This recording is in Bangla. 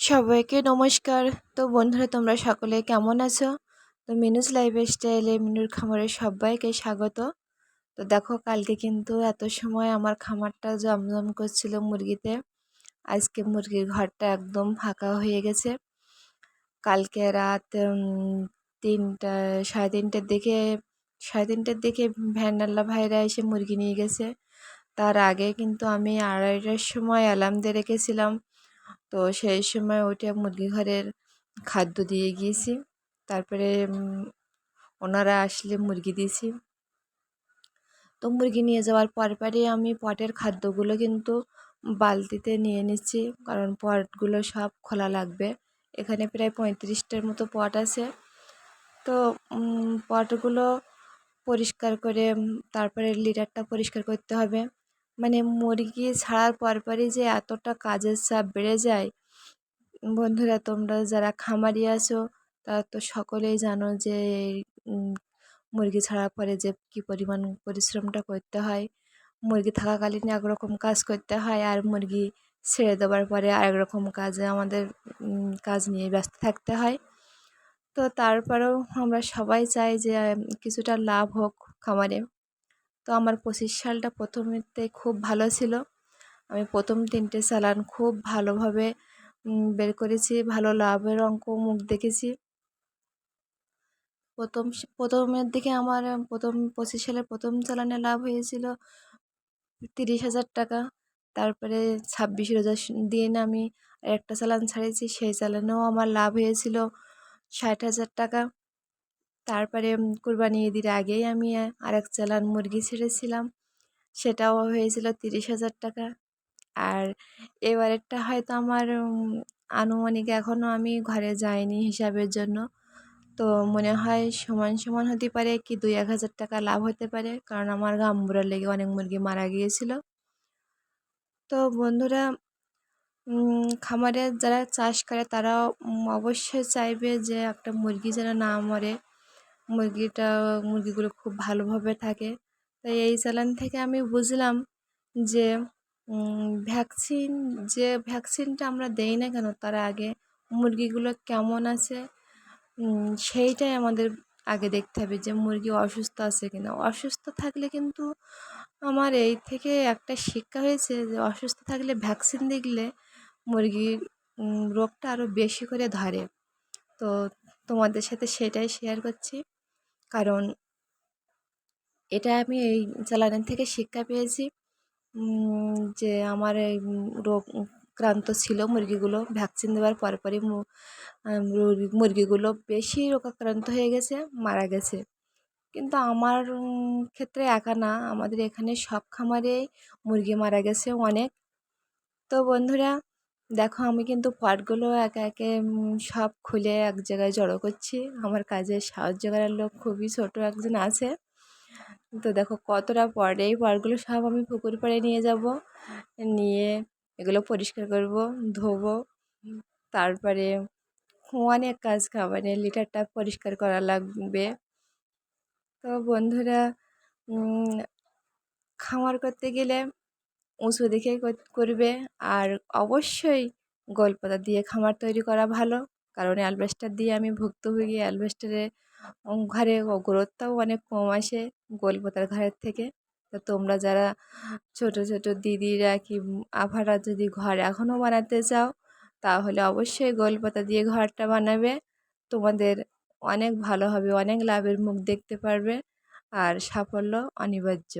সবাইকে নমস্কার। তো বন্ধুরা, তোমরা সকলে কেমন আছো? তো মিনুস লাইফ স্টাইলে মিনুর খামারে সবাইকে স্বাগত। তো দেখো, কালকে কিন্তু এত সময় আমার খামারটা জমজম করছিল মুরগিতে। আজকে মুরগির ঘরটা একদম ফাঁকা হয়ে গেছে। কালকে রাত তিনটা, সাড়ে তিনটের দিকে, সাড়ে তিনটের দিকে ভ্যান্ডাল্লা ভাইরা এসে মুরগি নিয়ে গেছে। তার আগে কিন্তু আমি আড়াইটার সময় অ্যালার্ম দিয়ে রেখেছিলাম। তো সেই সময় ওইটা মুরগি ঘরের খাদ্য দিয়ে গিয়েছি। তারপরে ওনারা আসলে মুরগি দিয়েছি। তো মুরগি নিয়ে যাওয়ার পর পরই আমি পটের খাদ্যগুলো কিন্তু বালতিতে নিয়ে নিচ্ছি। কারণ পটগুলো সব খোলা লাগবে। এখানে প্রায় পঁয়ত্রিশটার মতো পট আছে। তো পটগুলো পরিষ্কার করে তারপরে লিটারটা পরিষ্কার করতে হবে। মানে মুরগি ছাড়ার পরপরই যে এতটা কাজের চাপ বেড়ে যায়। বন্ধুরা, তোমরা যারা খামারি আছো, তারা তো সকলেই জানো যে মুরগি ছাড়ার পরে যে কী পরিমাণ পরিশ্রমটা করতে হয়। মুরগি থাকাকালীন একরকম কাজ করতে হয় আর মুরগি ছেড়ে দেওয়ার পরে আরেক রকম কাজে আমাদের কাজ নিয়ে ব্যস্ত থাকতে হয়। তো তারপরেও আমরা সবাই চাই যে কিছুটা লাভ হোক খামারে। তো আমার পঁচিশ সালটা প্রথমেতে খুব ভালো ছিল। আমি প্রথম তিনটে চালান খুব ভালোভাবে বের করেছি, ভালো লাভের অঙ্ক মুখ দেখেছি। প্রথম প্রথমের দিকে আমার, প্রথম পঁচিশ সালে প্রথম চালানে লাভ হয়েছিল তিরিশ হাজার টাকা। তারপরে ছাব্বিশ হাজার দিন আমি একটা চালান ছাড়িয়েছি সেই চালানেও আমার লাভ হয়েছিল ষাট হাজার টাকা। তারপরে কুরবানি ঈদের আগেই আমি আরেক চালান মুরগি ছেড়েছিলাম। সেটাও হয়েছিল তিরিশ হাজার টাকা। আর এবারেরটা হয়তো আমার আনুমানিক এখনও আমি ঘরে যাইনি হিসাবের জন্য। তো মনে হয় সমান সমান হতে পারে কি দুই এক হাজার টাকা লাভ হতে পারে, কারণ আমার গাম্বুরার লেগে অনেক মুরগি মারা গিয়েছিল। তো বন্ধুরা খামারে যারা চাষ করে তারা অবশ্যই চাইবে যে একটা মুরগি যেন না মরে। মুরগিটা, মুরগিগুলো খুব ভালোভাবে থাকে। তাই এই চ্যানেল থেকে আমি বুঝলাম যে ভ্যাকসিন, যে ভ্যাকসিনটা আমরা দেই না কেন, তার আগে মুরগিগুলো কেমন আছে সেইটাই আমাদের আগে দেখতে হবে যে মুরগি অসুস্থ আছে কিনা। অসুস্থ থাকলে কিন্তু আমার এই থেকে একটা শিক্ষা হয়েছে যে অসুস্থ থাকলে ভ্যাকসিন দেখলে মুরগির রোগটা আরও বেশি করে ধরে। তো তোমাদের সাথে সেটাই শেয়ার করছি। কারণ এটা আমি এই চ্যানেল থেকে শিক্ষা পেয়েছি যে আমার এই রোগ ক্রান্ত ছিল মুরগিগুলো ভ্যাকসিন দেওয়ার পরে পরই মুরগিগুলো বেশি রোগাক্রান্ত হয়ে গেছে, মারা গেছে। কিন্তু আমার ক্ষেত্রে একা না, আমাদের এখানে সব খামারেই মুরগি মারা গেছে অনেক। তো বন্ধুরা দেখো আমি কিন্তু পটগুলো একে একে সব খুলে এক জায়গায় জড়ো করছি। আমার কাজে সাহায্য করার লোক খুবই ছোট একজন আছে। তো দেখো কতটা পট এই পটগুলো সব আমি পুকুর পাড়ে নিয়ে যাব। নিয়ে এগুলো পরিষ্কার করব, ধোবো। তারপরে অনেক কাজ খাবারে লিটারটা পরিষ্কার করা লাগবে। তো বন্ধুরা খামার করতে গেলে উঁচু দেখে করবে। আর অবশ্যই গোলপাতা দিয়ে খামার তৈরি করা ভালো। কারণ অ্যালবেস্টার দিয়ে আমি ভুক্তভোগী। অ্যালবেস্টারে ঘরে গ্রোথটাও অনেক কম আসে গোলপাতার ঘরের থেকে। তো তোমরা যারা ছোট ছোট দিদিরা কি আভারা যদি ঘর এখনও বানাতে চাও, তাহলে অবশ্যই গোলপাতা দিয়ে ঘরটা বানাবে। তোমাদের অনেক ভালো হবে, অনেক লাভের মুখ দেখতে পারবে। আর সাফল্য অনিবার্য।